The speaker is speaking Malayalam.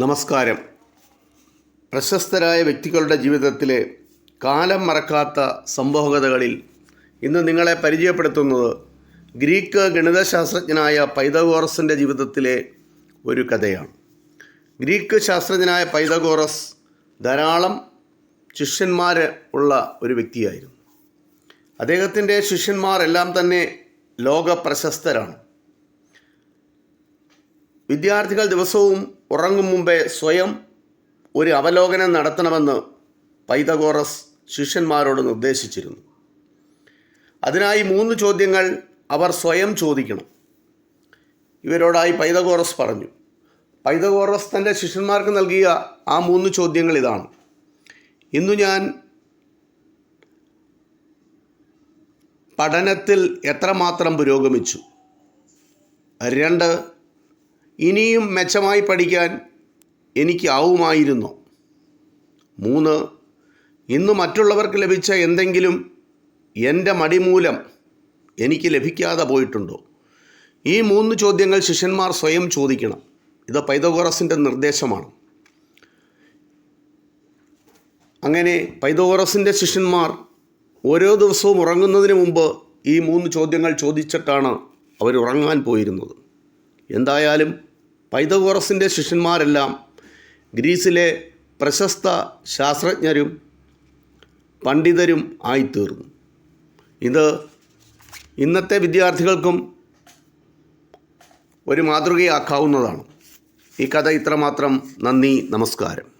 നമസ്കാരം. പ്രശസ്തരായ വ്യക്തികളുടെ ജീവിതത്തിലെ കാലം മറക്കാത്ത സംഭവകഥകളിൽ ഇന്ന് നിങ്ങളെ പരിചയപ്പെടുത്തുന്നത് ഗ്രീക്ക് ഗണിതശാസ്ത്രജ്ഞനായ പൈതഗോറസിന്റെ ജീവിതത്തിലെ ഒരു കഥയാണ്. ഗ്രീക്ക് ശാസ്ത്രജ്ഞനായ പൈതഗോറസ് ധാരാളം ശിഷ്യന്മാർ ഉള്ള ഒരു വ്യക്തിയായിരുന്നു. അദ്ദേഹത്തിന്റെ ശിഷ്യന്മാർ എല്ലാം തന്നെ ലോക പ്രശസ്തരാണ് വിദ്യാർത്ഥികൾ ദിവസവും ഉറങ്ങും മുമ്പേ സ്വയം ഒരു അവലോകനം നടത്തണമെന്ന് പൈതഗോറസ് ശിഷ്യന്മാരോട് നിർദ്ദേശിച്ചിരുന്നു. അതിനായി മൂന്ന് ചോദ്യങ്ങൾ അവർ സ്വയം ചോദിക്കണം. ഇവരോടായി പൈതഗോറസ് പറഞ്ഞു. പൈതഗോറസ് തന്റെ ശിഷ്യന്മാർക്ക് നൽകിയ ആ മൂന്ന് ചോദ്യങ്ങൾ ഇതാണ്. ഇന്നു ഞാൻ പഠനത്തിൽ എത്രമാത്രം പുരോഗമിച്ചു? രണ്ട് ഇനിയും മെച്ചമായി പഠിക്കാൻ എനിക്ക് ആവുമായിരുന്നോ. മൂന്ന് ഇന്ന് മറ്റുള്ളവർക്ക് ലഭിച്ച എന്തെങ്കിലും എന്റെ മടിമൂലം എനിക്ക് ലഭിക്കാതെ പോയിട്ടുണ്ടോ? ഈ മൂന്ന് ചോദ്യങ്ങൾ ശിഷ്യന്മാർ സ്വയം ചോദിക്കണം. ഇത് പൈതഗോറസിന്റെ നിർദ്ദേശമാണ്. അങ്ങനെ പൈതഗോറസിന്റെ ശിഷ്യന്മാർ ഓരോ ദിവസവും ഉറങ്ങുന്നതിന് മുമ്പ് ഈ മൂന്ന് ചോദ്യങ്ങൾ ചോദിച്ചിട്ടാണ് അവർ ഉറങ്ങാൻ പോയിരുന്നത്. എന്തായാലും പൈതഗോറസിന്റെ ശിഷ്യന്മാരെല്ലാം ഗ്രീസിലെ പ്രശസ്ത ശാസ്ത്രജ്ഞരും പണ്ഡിതരും ആയിത്തീർന്നു. ഇത് ഇന്നത്തെ വിദ്യാർത്ഥികൾക്കും ഒരു മാതൃകയാക്കാവുന്നതാണ്. ഈ കഥ ഇത്രമാത്രം. നന്ദി നമസ്കാരം.